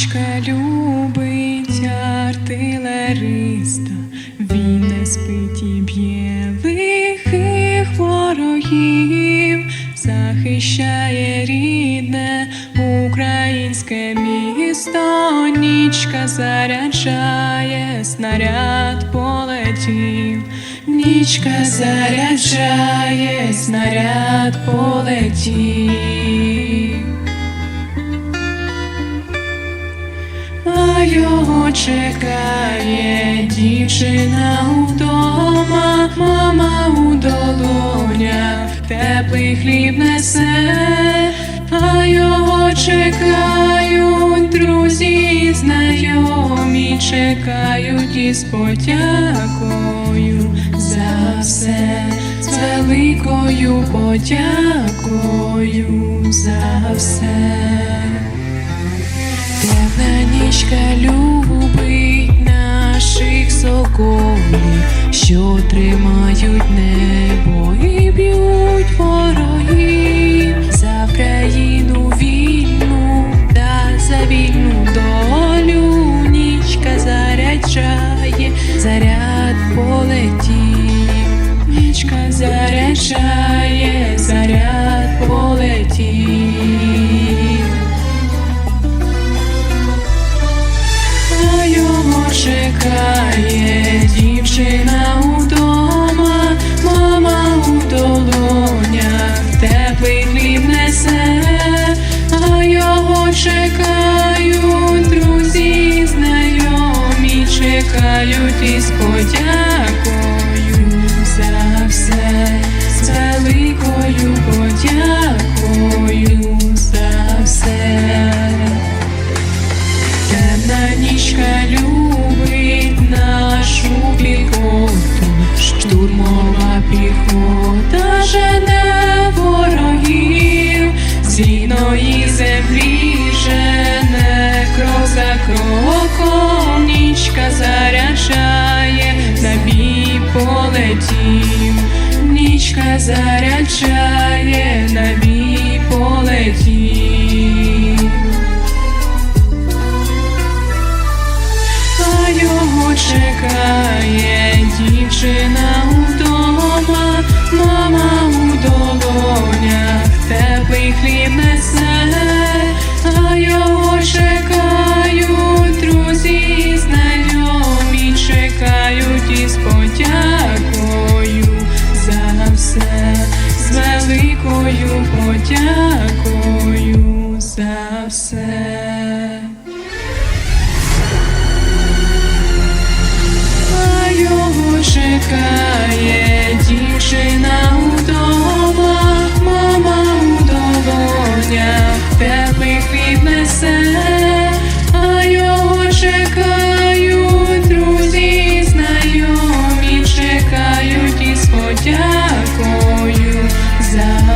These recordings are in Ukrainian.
Дочка любить артилериста, він не спить і б'є лихих ворогів, захищає рідне українське місто, нічка заряджає, снаряд полетів, нічка заряджає, снаряд полетів. Його чекає дівчина вдома, мама у долонях, теплий хліб несе, а його чекають друзі, знайомі, чекають із подякою за все, з великою подякою за все. Темна любить наших соколів, що тримають чекають друзі, знайомі, чекають і подякою рідної землі жене. Крок за кроком, нічка заряджає, на бій полетів, нічка заряджає, на бій полетів. А його чекає дівчина подякою за все. А його чекає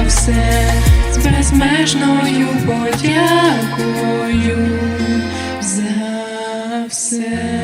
все з безмежною подякою за все.